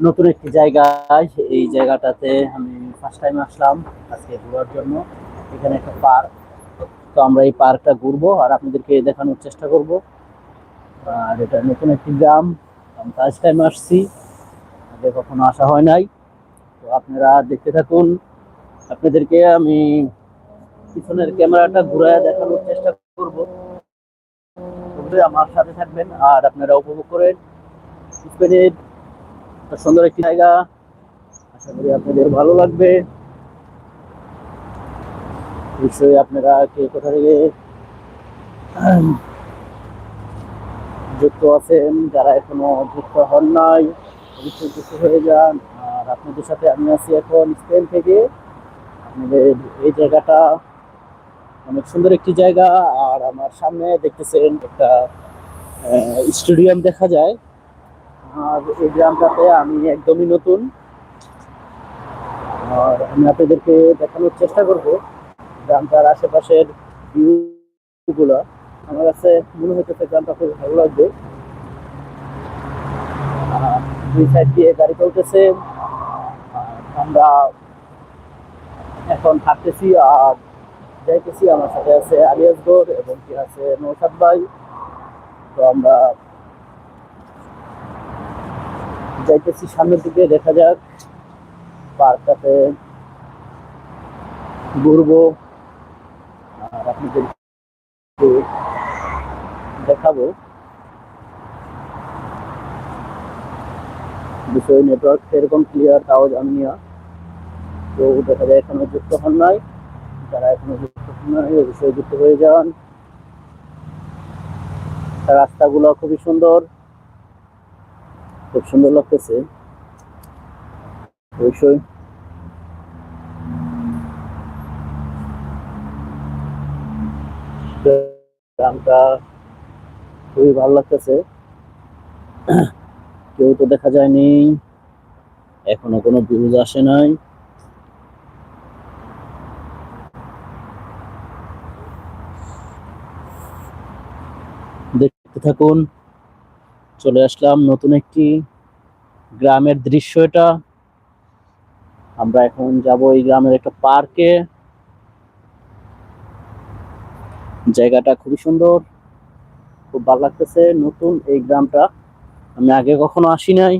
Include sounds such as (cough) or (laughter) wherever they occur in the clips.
নতুন একটি জায়গায়। এই জায়গাটাতে আমি ফার্স্ট টাইম আসলাম আজকে ঘোরার জন্য। এখানে একটা পার্ক তো আমরা এই পার্কটা ঘুরবো আর আপনাদেরকে দেখানোর চেষ্টা করব। আর এটা নতুন একটি গ্রাম। আমি ফার্স্ট টাইম আসছি। আগে কখনো আসা হয় নাই। তো আপনারা দেখতে থাকুন। আপনাদেরকে আমি পিছনের ক্যামেরাটা ঘুরায় দেখানোর চেষ্টা করব। আমার সাথে থাকবেন আর আপনারা উপভোগ করেন। স্পেনের সুন্দর একটি জায়গা। আশা করি আপনাদের ভালো লাগবে। নিশ্চয়ই আপনারা কে কোথা থেকে যুক্ত আছেন, যারা এখনও যুক্ত হন নাই, অবশ্যই যুক্ত হয়ে যান। আর আপনাদের সাথে আমি আছি এখন স্পেন থেকে। আপনাদের এই জায়গাটা অনেক সুন্দর একটি জায়গা। আর আমার সামনে দেখতেছেন একটা স্টেডিয়াম দেখা যায়। আর এই গ্রামটাতে আমি একদমই নতুন। আর আমি আপনাদেরকে দেখানোর চেষ্টা করব গ্রামটার আশেপাশের ভিউগুলো আমার কাছে মনে হইতেছে গ্রামটা খুব ভালো লাগবে। দুই সাইড দিয়ে গাড়ি চলতেছে। আমরা এখন থাকতেছি আর যাইতেছি। আমার সাথে আছে আলিয়াসগড় এবং কি আছে নৌসাদ ভাই। তো আমরা যাইতেছি সামনের দিকে, দেখা যাক। পার্কটাতে ঘুরবো। আর আপনাদের দেখাবো। বিষয় নেটওয়ার্ক সেরকম ক্লিয়ার তাও জানি না। তো দেখা যায় এখনও যুক্ত হন নাই। যারা এখনও যুক্ত হন নাই বিষয়ে যুক্ত হয়ে যান। রাস্তাগুলো খুবই সুন্দর। খুব সুন্দর লাগতেছে। অবশ্যই। গ্রামটা খুবই ভালো লাগতেছে। কেউ তো দেখা যায়নি। এখনও কোনো ভিউজ আসে নাই। দেখতে থাকুন। চলে আসলাম নতুন একটি গ্রামের দৃশ্য এটা। আমরা এখন যাব এই গ্রামের একটা পার্কে। জায়গাটা খুবই সুন্দর, খুব ভালো লাগতেছে নতুন এই গ্রামটা। আমি আগে কখনো আসি নাই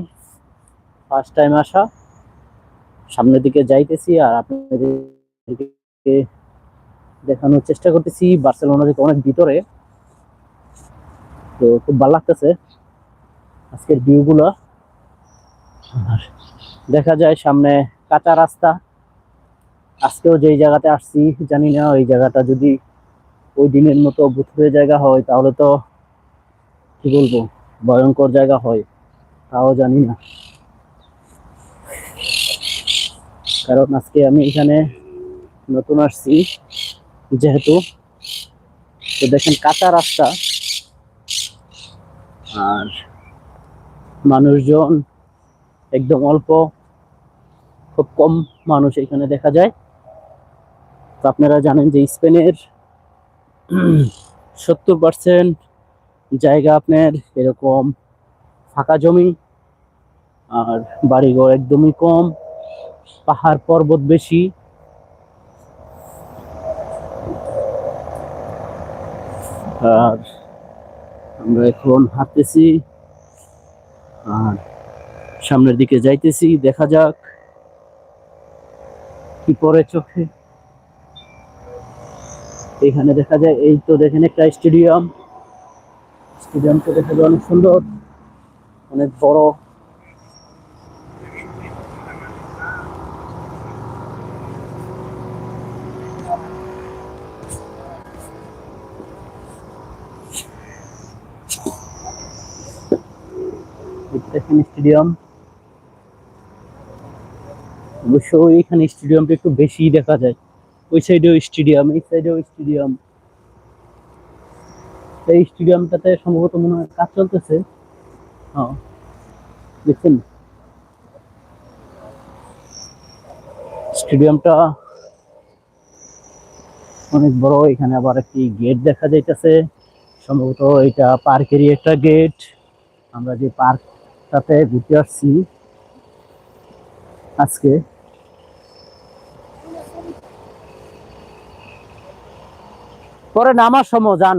ফার্স্ট টাইম আসা। সামনের দিকে যাইতেছি আর আপনাদেরকে দেখানোর চেষ্টা করতেছি, বার্সেলোনা থেকে অনেক ভিতরে। তো খুব ভালো লাগতেছে। আজকের ভিউগুলো দেখা যায় সামনে কাঁচা রাস্তা। আজকেও যেই জায়গাতে আসছি, জানি না, ওই জায়গাটা যদি ওই দিনের মতো ভুতুরে জায়গা হয়, তাহলে তো কি বলব, ভয়ঙ্কর জায়গা হয়, তাও জানি না। কারণ আজকে আমি এখানে নতুন আসছি, যেহেতু তো দেখেন কাঁচা রাস্তা। আর মানুষজন একদম অল্প, খুব কম মানুষ এখানে দেখা যায়। তো আপনারা জানেন যে স্পেনের (clears throat) সত্তর পার্সেন্ট জায়গা আপনার এরকম ফাঁকা জমি, আর বাড়িঘর একদমই কম, পাহাড় পর্বত বেশি। আর আমরা এখন হাঁটতেছি। আর সামনের দিকে যাইতেছি, দেখা যাক কি পরে চোখে। এখানে দেখা যায়, এই তো দেখেন একটা স্টেডিয়াম। স্টেডিয়ামটা দেখা যায় অনেক সুন্দর, অনেক বড়। দেখেন স্টেডিয়াম। অবশ্য এইখানে স্টেডিয়ামটা একটু বেশি দেখা যায়। ওই সাইডেও স্টেডিয়াম, এই সাইডেও স্টেডিয়াম। এই স্টেডিয়ামটাতে সম্ভবত মনে হয় কাজ চলতেছে। হ্যাঁ দেখছেন? স্টেডিয়ামটা অনেক বড়, এখানে আবার একটি গেট দেখা যাইতেছে। সম্ভবত এটা পার্কেরই একটা গেট। আমরা যে পার্কটাতে ঘুরতে আসছি। আজকে। পরে নামার সময় যান।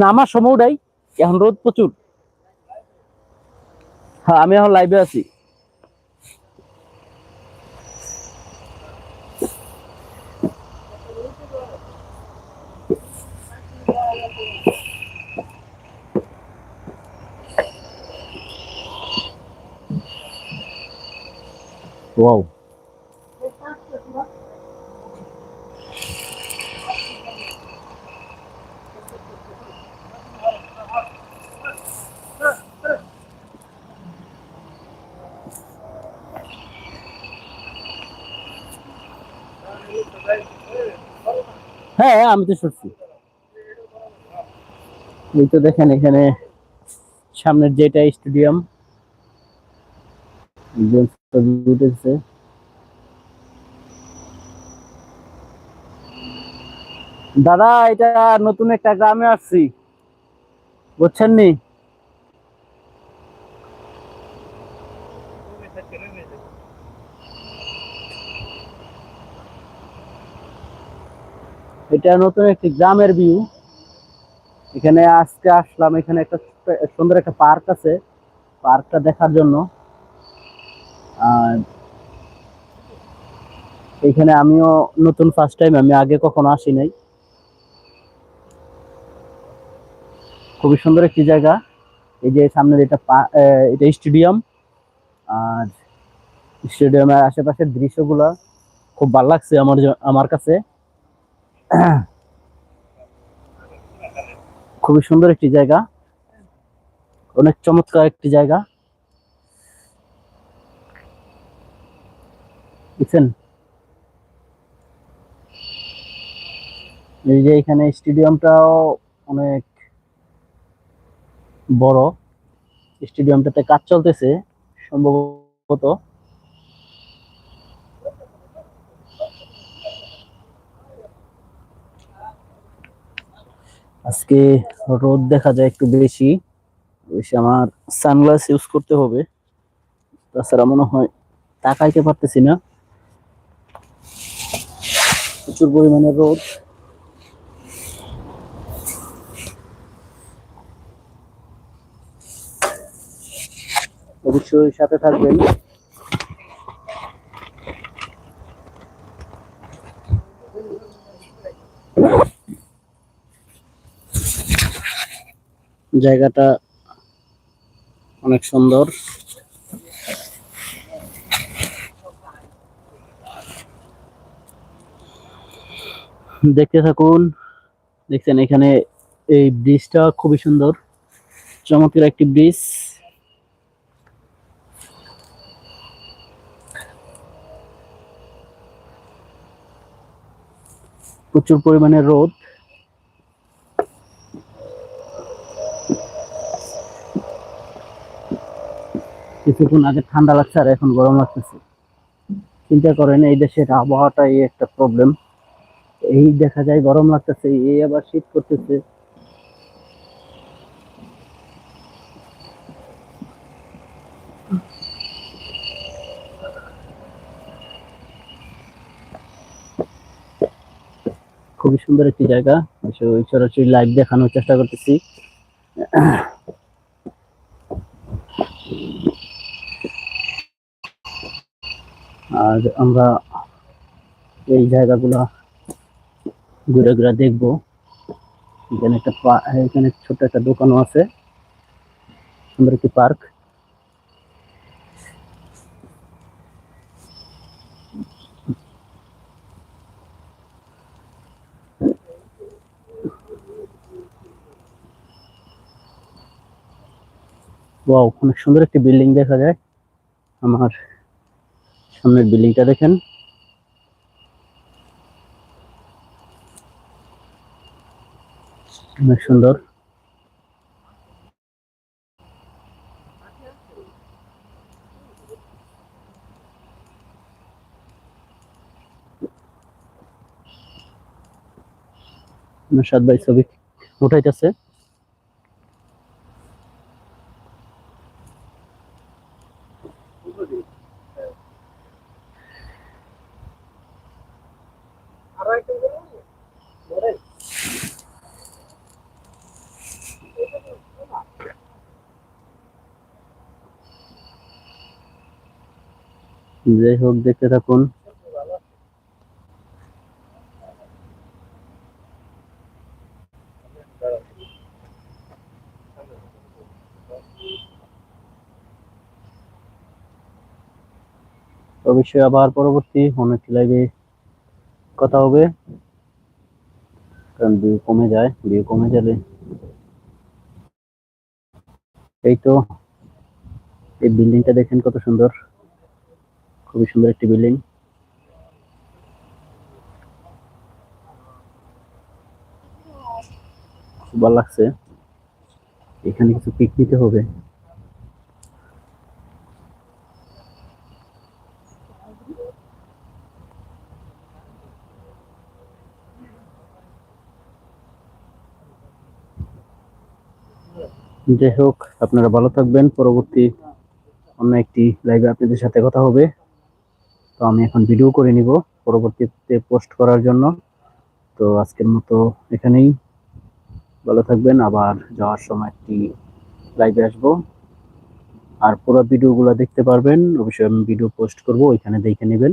নামার সময় এখন রোদ প্রচুর। হ্যাঁ আমি এখন লাইভে আছি। ওয়াও হ্যাঁ আমি তো শুনছি এই তো দেখেন এখানে সামনের যেটা স্টেডিয়াম উঠেছে। দাদা, এটা নতুন একটা গ্রামে আসছি। বুঝছেন নি? এটা নতুন একটি গ্রামের ভিউ এখানে আজকে আসলাম, এখানে একটা সুন্দর একটা পার্ক আছে। পার্কটা দেখার জন্য। আর এখানে আমিও নতুন ফার্স্ট টাইম আমি আগে কখনো আসি নাই। খুবই সুন্দর একটি জায়গা। এই যে সামনের এটা এটা স্টেডিয়াম। আর স্টেডিয়ামের আশেপাশের দৃশ্যগুলা খুব ভালো লাগছে আমার আমার কাছে। খুবই সুন্দর একটি জায়গা। অনেক চমৎকার একটি জায়গা। বুঝছেন এই যে এখানে স্টেডিয়ামটাও অনেক বড়। স্টেডিয়ামটাতে কাজ চলতেছে, সম্ভবত আজকে রোদ দেখা যায় একটু বেশি বেশি আমার সানগ্লাস ইউজ করতে হবে। তাছাড়া মনে হয় তাকাইতে পারতেছি না। প্রচুর পরিমাণে রোদ। অবশ্যই সাথে থাকবেন। জায়গাটা অনেক সুন্দর। দেখতে থাকুন, দেখছেন এখানে এই ব্রিজটা খুবই সুন্দর, চমৎকার একটি ব্রিজ। প্রচুর পরিমাণে রোদ। কিছুক্ষণ আগে ঠান্ডা লাগছে আর এখন গরম লাগতেছে। চিন্তা করেন, এই দেশের আবহাওয়াটাই একটা প্রবলেম এই দেখা যায় গরম লাগতেছে, এই আবার শীত করতেছে খুবই সুন্দর একটি জায়গা। সরাসরি লাইভ দেখানোর চেষ্টা করতেছি। আর আমরা এই জায়গাগুলো ঘুরে ঘুরে দেখব। এখানে একটা পা- এখানে ছোট একটা দোকানও আছে। সুন্দর একটি পার্ক। ওয়াও, অনেক সুন্দর একটি বিল্ডিং দেখা যায়। আমার সামনের বিল্ডিংটা দেখেন। অনেক সুন্দর। নসাদ ভাই ছবি উঠাইতেছে। যাই হোক, দেখতে থাকুন। অবশ্যই আবার পরবর্তী অনেক লাইভে কথা হবে। কারণ ভিউ কমে যায় ভিউ কমে গেলে। এই তো, এই বিল্ডিংটা দেখেন কত সুন্দর। খুবই সুন্দর একটি বিল্ডিং। খুব ভালো লাগছে। এখানে কিছু পিক নিতে হবে। যাই হোক, আপনারা ভালো থাকবেন। পরবর্তী অন্য একটি লাইভে আপনাদের সাথে কথা হবে। তো আমি এখন ভিডিও করে নিব পরবর্তীতে পোস্ট করার জন্য। তো আজকের মতো এখানেই। ভালো থাকবেন, আবার যাওয়ার সময় একটি লাইভে আসব। আর পুরো ভিডিওগুলো দেখতে পারবেন। অবশ্যই আমি ভিডিও পোস্ট করব, ওইখানে দেখে নেবেন।